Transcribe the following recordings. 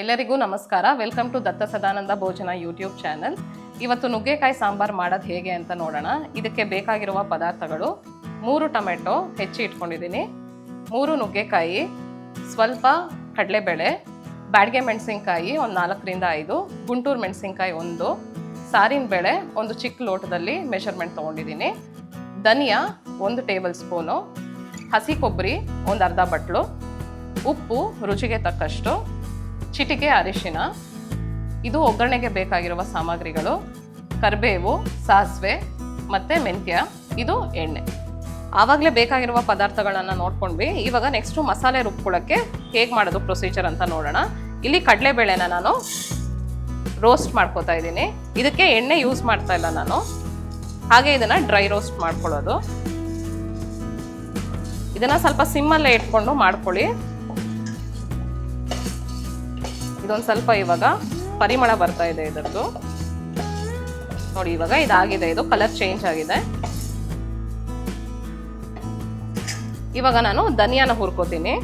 ಎಲ್ಲರಿಗೂ ನಮಸ್ಕಾರ. Welcome to ದತ್ತ ಸದಾನಂದ ಭೋಜನ ಯೂಟ್ಯೂಬ್ ಚಾನಲ್ ಇವತ್ತು ನುಗ್ಗೆಕಾಯಿ ಸಾಂಬಾರ್ ಮಾಡೋದು ಹೇಗೆ ಅಂತ ನೋಡೋಣ. ಇದಕ್ಕೆ ಬೇಕಾಗಿರುವ ಪದಾರ್ಥಗಳು ಮೂರು ಟೊಮೆಟೊ ಹೆಚ್ಚಿ ಇಟ್ಕೊಂಡಿದ್ದೀನಿ. ಮೂರು ನುಗ್ಗೆಕಾಯಿ, ಸ್ವಲ್ಪ ಕಡಲೆಬೇಳೆ, ಬ್ಯಾಡ್ಗೆ ಮೆಣಸಿನ್ಕಾಯಿ ಒಂದು ನಾಲ್ಕರಿಂದ ಐದು, ಗುಂಟೂರು ಮೆಣಸಿನ್ಕಾಯಿ ಒಂದು, ಸಾರಿನ ಬೇಳೆ ಒಂದು ಚಿಕ್ಕ ಲೋಟದಲ್ಲಿ ಮೆಷರ್ಮೆಂಟ್ ತೊಗೊಂಡಿದ್ದೀನಿ. ಧನಿಯಾ ಒಂದು ಟೇಬಲ್ ಸ್ಪೂನು ಹಸಿ ಕೊಬ್ಬರಿ ಒಂದು ಅರ್ಧ ಬಟ್ಲು, ಉಪ್ಪು ರುಚಿಗೆ ತಕ್ಕಷ್ಟು ಚಿಟಿಕೆ, ಅರಿಶಿನ. ಇದು ಒಗ್ಗರಣೆಗೆ ಬೇಕಾಗಿರುವ ಸಾಮಗ್ರಿಗಳು. ಕರಿಬೇವು, ಸಾಸಿವೆ ಮತ್ತು ಮೆಂತ್ಯ. ಇದು ಎಣ್ಣೆ. ಆವಾಗಲೇ ಬೇಕಾಗಿರುವ ಪದಾರ್ಥಗಳನ್ನು ನೋಡ್ಕೊಂಡ್ವಿ. ಇವಾಗ ನೆಕ್ಸ್ಟು ಮಸಾಲೆ ರುಬ್ಕೊಳ್ಳೋಕ್ಕೆ ಹೇಗೆ ಮಾಡೋದು ಪ್ರೊಸೀಜರ್ ಅಂತ ನೋಡೋಣ. ಇಲ್ಲಿ ಕಡಲೆಬೇಳೆನ ನಾನು ರೋಸ್ಟ್ ಮಾಡ್ಕೋತಾ ಇದ್ದೀನಿ. ಇದಕ್ಕೆ ಎಣ್ಣೆ ಯೂಸ್ ಮಾಡ್ತಾ ಇಲ್ಲ ನಾನು. ಹಾಗೆ ಇದನ್ನು ಡ್ರೈ ರೋಸ್ಟ್ ಮಾಡ್ಕೊಳ್ಳೋದು. ಇದನ್ನು ಸ್ವಲ್ಪ ಸಿಮ್ಮಲ್ಲೇ ಇಟ್ಕೊಂಡು ಮಾಡ್ಕೊಳ್ಳಿ. ಇದೊಂದು ಸ್ವಲ್ಪ ಇವಾಗ ಪರಿಮಳ ಬರ್ತಾ ಇದೆ ಇದರದ್ದು. ನೋಡಿ, ಇವಾಗ ಇದಾಗಿದೆ. ಇದು ಕಲರ್ ಚೇಂಜ್ ಆಗಿದೆ. ಇವಾಗ ನಾನು ಧನಿಯಾನ ಹುರ್ಕೋತೀನಿ.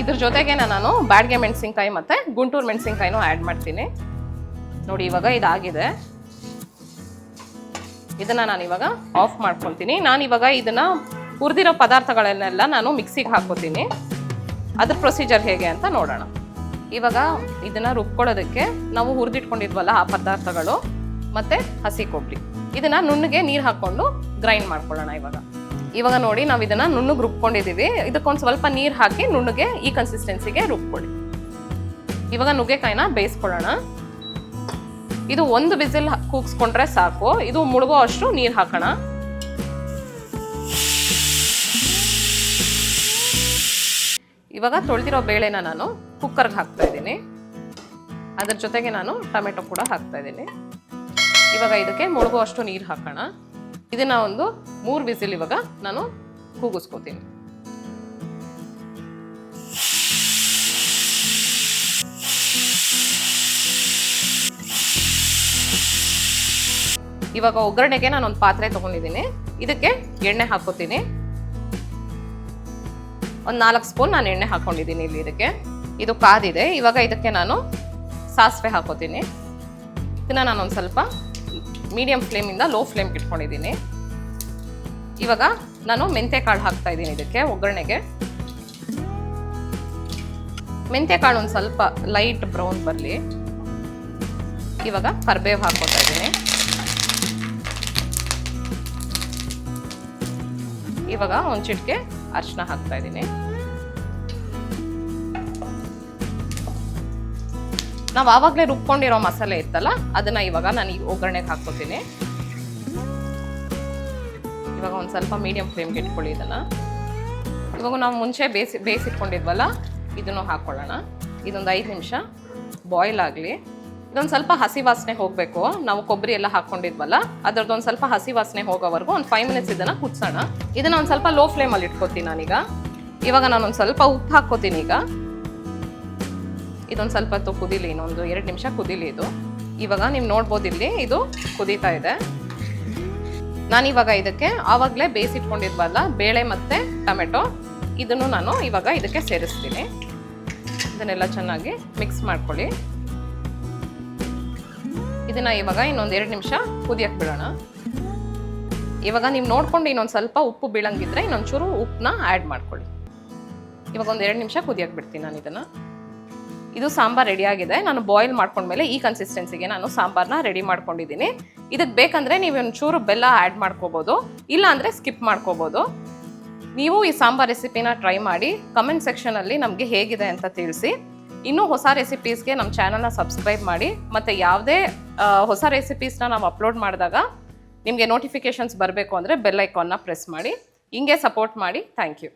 ಇದ್ರ ಜೊತೆಗೆ ನಾನು ಬ್ಯಾಡ್ಗೆ ಮೆಣಸಿನ್ಕಾಯಿ ಮತ್ತೆ ಗುಂಟೂರು ಮೆಣಸಿನ್ಕಾಯಿನೂ ಆ್ಯಡ್ ಮಾಡ್ತೀನಿ. ನೋಡಿ, ಇವಾಗ ಇದಾಗಿದೆ. ಇದನ್ನ ನಾನು ಇವಾಗ ಆಫ್ ಮಾಡ್ಕೊಳ್ತೀನಿ. ನಾನು ಇವಾಗ ಇದನ್ನ ಹುರಿದಿರೋ ಪದಾರ್ಥಗಳನ್ನೆಲ್ಲ ನಾನು ಮಿಕ್ಸಿಗೆ ಹಾಕೋತೀನಿ ಅದ್ರ ಪ್ರೊಸೀಜರ್ ಹೇಗೆ ಅಂತ ನೋಡೋಣ. ಇವಾಗ ಇದನ್ನು ರುಬ್ಕೊಳ್ಳೋದಕ್ಕೆ ನಾವು ಹುರಿದಿಟ್ಕೊಂಡಿದ್ವಲ್ಲ ಆ ಪದಾರ್ಥಗಳು, ಮತ್ತು ಹಸಿ ಕೊಬ್ಬರಿ. ಇದನ್ನು ನುಣ್ಣಗೆ ನೀರು ಹಾಕ್ಕೊಂಡು ಗ್ರೈಂಡ್ ಮಾಡ್ಕೊಳ್ಳೋಣ ಇವಾಗ. ಇವಾಗ ನೋಡಿ ನಾವು ಇದನ್ನು ನುಣ್ಣಗೆ ರುಬ್ಕೊಂಡಿದ್ದೀವಿ ಇದಕ್ಕೊಂದು ಸ್ವಲ್ಪ ನೀರು ಹಾಕಿ ನುಣ್ಣಗೆ ಈ ಕನ್ಸಿಸ್ಟೆನ್ಸಿಗೆ ರುಬ್ಕೊಳ್ಳಿ. ಇವಾಗ ನುಗ್ಗೆಕಾಯಿನ ಬೇಯಿಸ್ಕೊಳ್ಳೋಣ. ಇದು ಒಂದು ಬಿಸಿಲ್ ಕೂಗ್ಸ್ಕೊಂಡ್ರೆ ಸಾಕು. ಇದು ಮುಳುಗೋ ಅಷ್ಟು ನೀರು ಹಾಕೋಣ. ಇವಾಗ ತೊಳೆದಿರೋ ಬೇಳೆನ ನಾನು ಕುಕ್ಕರ್ಗೆ ಹಾಕ್ತಾ ಇದ್ದೀನಿ. ಅದ್ರ ಜೊತೆಗೆ ನಾನು ಟೊಮೆಟೊ ಕೂಡ ಹಾಕ್ತಾ ಇದ್ದೀನಿ. ಇವಾಗ ಇದಕ್ಕೆ ಮುಳುಗೋ ಅಷ್ಟು ನೀರು ಹಾಕೋಣ. ಇದನ್ನ ಒಂದು ಮೂರು ಬಿಸಿಲು ಇವಾಗ ನಾನು ಕೂಗಿಸ್ಕೋತೀನಿ. ಇವಾಗ ಒಗ್ಗರಣೆಗೆ ನಾನು ಒಂದು ಪಾತ್ರೆ ತೊಗೊಂಡಿದ್ದೀನಿ. ಇದಕ್ಕೆ ಎಣ್ಣೆ ಹಾಕೋತೀನಿ. ಒಂದು ನಾಲ್ಕು ಸ್ಪೂನ್ ನಾನು ಎಣ್ಣೆ ಹಾಕೊಂಡಿದ್ದೀನಿ ಇಲ್ಲಿ ಇದಕ್ಕೆ. ಇದು ಕಾದಿದೆ. ಇವಾಗ ಇದಕ್ಕೆ ನಾನು ಸಾಸಿವೆ ಹಾಕೋತೀನಿ. ಇದನ್ನು ನಾನು ಒಂದು ಸ್ವಲ್ಪ ಮೀಡಿಯಂ ಫ್ಲೇಮಿಂದ ಲೋ ಫ್ಲೇಮ್ಗೆ ಇಟ್ಕೊಂಡಿದ್ದೀನಿ. ಇವಾಗ ನಾನು ಮೆಂತೆ ಕಾಳು ಹಾಕ್ತಾ ಇದ್ದೀನಿ ಇದಕ್ಕೆ, ಒಗ್ಗರಣೆಗೆ. ಮೆಂತೆ ಕಾಳು ಒಂದು ಸ್ವಲ್ಪ ಲೈಟ್ ಬ್ರೌನ್ ಬರಲಿ. ಇವಾಗ ಕರ್ಬೇವು ಹಾಕೋತಾ ಇದ್ದೀನಿ. ಇವಾಗ ಒಂದು ಚಿಟಿಕೆ ಅರಿಶಿನ ಹಾಕ್ತಾ ಇದ್ದೀನಿ. ನಾವು ಆವಾಗಲೇ ರುಬ್ಕೊಂಡಿರೋ ಮಸಾಲೆ ಇತ್ತಲ್ಲ, ಅದನ್ನ ಇವಾಗ ನಾನು ಈ ಒಗ್ಗರಣೆಗೆ ಹಾಕ್ಕೋತೀನಿ. ಇವಾಗ ಒಂದು ಸ್ವಲ್ಪ ಮೀಡಿಯಂ ಫ್ಲೇಮ್ಗೆ ಇಟ್ಕೊಳ್ಳಿ ಇದನ್ನ. ಇವಾಗ ನಾವು ಮುಂಚೆ ಬೇಯಿಸಿ ಬೇಯಿಸಿಟ್ಕೊಂಡಿದ್ವಲ್ಲ, ಇದನ್ನು ಹಾಕ್ಕೊಳ್ಳೋಣ ಇದೊಂದು ಐದು ನಿಮಿಷ ಬಾಯ್ಲ್ ಆಗಲಿ. ಇದೊಂದು ಸ್ವಲ್ಪ ಹಸಿ ವಾಸನೆ ಹೋಗಬೇಕು. ನಾವು ಕೊಬ್ಬರಿ ಎಲ್ಲ ಹಾಕೊಂಡಿದ್ವಲ್ಲ ಅದ್ರದ್ದು ಒಂದು ಸ್ವಲ್ಪ ಹಸಿ ವಾಸನೆ ಹೋಗೋವರೆಗೂ ಒಂದು ಫೈವ್ ಮಿನಿಟ್ಸ್ ಇದನ್ನು ಕುದಿಸೋಣ. ಇದನ್ನು ಒಂದು ಸ್ವಲ್ಪ ಲೋ ಫ್ಲೇಮಲ್ಲಿ ಇಟ್ಕೋತೀನಿ ನಾನೀಗ. ಇವಾಗ ನಾನು ಒಂದು ಸ್ವಲ್ಪ ಉಪ್ಪು ಹಾಕ್ಕೋತೀನಿ ಈಗ. ಇದೊಂದು ಸ್ವಲ್ಪ ಹೊತ್ತು ಕುದೀಲಿ, ಇನ್ನೊಂದು ಎರಡು ನಿಮಿಷ ಕುದೀಲಿ ಇದು. ಇವಾಗ ನೀವು ನೋಡ್ಬೋದು ಇಲ್ಲಿ ಇದು ಕುದೀತಾ ಇದೆ. ನಾನಿವಾಗ ಇದಕ್ಕೆ ಆವಾಗಲೇ ಬೇಯಿಸಿಟ್ಕೊಂಡಿದ್ವಲ್ಲ ಬೇಳೆ ಮತ್ತು ಟೊಮೆಟೊ. ಇದನ್ನು ನಾನು ಇವಾಗ ಇದಕ್ಕೆ ಸೇರಿಸ್ತೀನಿ. ಇದನ್ನೆಲ್ಲ ಚೆನ್ನಾಗಿ ಮಿಕ್ಸ್ ಮಾಡ್ಕೊಳ್ಳಿ. ಇದನ್ನ ಇವಾಗ ಇನ್ನೊಂದು ಎರಡು ನಿಮಿಷ ಕುದಿಯಕ್ಕೆ ಬಿಡೋಣ. ಇವಾಗ ನೀವು ನೋಡ್ಕೊಂಡು ಇನ್ನೊಂದು ಸ್ವಲ್ಪ ಉಪ್ಪು ಬೀಳಂಗಿದ್ರೆ ಇನ್ನೊಂಚೂರು ಉಪ್ಪನ್ನ ಆ್ಯಡ್ ಮಾಡ್ಕೊಳ್ಳಿ. ಇವಾಗ ಒಂದು ಎರಡು ನಿಮಿಷ ಕುದಿಯಕ್ಕೆ ಬಿಡ್ತೀನಿ ನಾನು ಇದನ್ನು. ಇದು ಸಾಂಬಾರ್ ರೆಡಿ ಆಗಿದೆ. ನಾನು ಬಾಯ್ಲ್ ಮಾಡ್ಕೊಂಡ್ಮೇಲೆ ಈ ಕನ್ಸಿಸ್ಟೆನ್ಸಿಗೆ ನಾನು ಸಾಂಬಾರ್ನ ರೆಡಿ ಮಾಡ್ಕೊಂಡಿದ್ದೀನಿ. ಇದಕ್ಕೆ ಬೇಕಂದ್ರೆ ನೀವು ಒಂಚೂರು ಬೆಲ್ಲ ಆ್ಯಡ್ ಮಾಡ್ಕೋಬೋದು. ಇಲ್ಲ ಅಂದರೆ ಸ್ಕಿಪ್ ಮಾಡ್ಕೋಬೋದು. ನೀವು ಈ ಸಾಂಬಾರ್ ರೆಸಿಪಿನ ಟ್ರೈ ಮಾಡಿ ಕಮೆಂಟ್ ಸೆಕ್ಷನಲ್ಲಿ ನಮಗೆ ಹೇಗಿದೆ ಅಂತ ತಿಳಿಸಿ. ಇನ್ನೂ ಹೊಸ ರೆಸಿಪೀಸ್ಗೆ ನಮ್ಮ ಚಾನಲ್ನ ಸಬ್ಸ್ಕ್ರೈಬ್ ಮಾಡಿ. ಮತ್ತು ಯಾವುದೇ ಹೊಸ ರೆಸಿಪೀಸ್ನ ನಾವು ಅಪ್ಲೋಡ್ ಮಾಡಿದಾಗ ನಿಮಗೆ ನೋಟಿಫಿಕೇಷನ್ಸ್ ಬರಬೇಕು ಅಂದರೆ ಬೆಲ್ ಐಕಾನ್ನ ಪ್ರೆಸ್ ಮಾಡಿ, ಹಿಂಗೆ ಸಪೋರ್ಟ್ ಮಾಡಿ ಥ್ಯಾಂಕ್ ಯು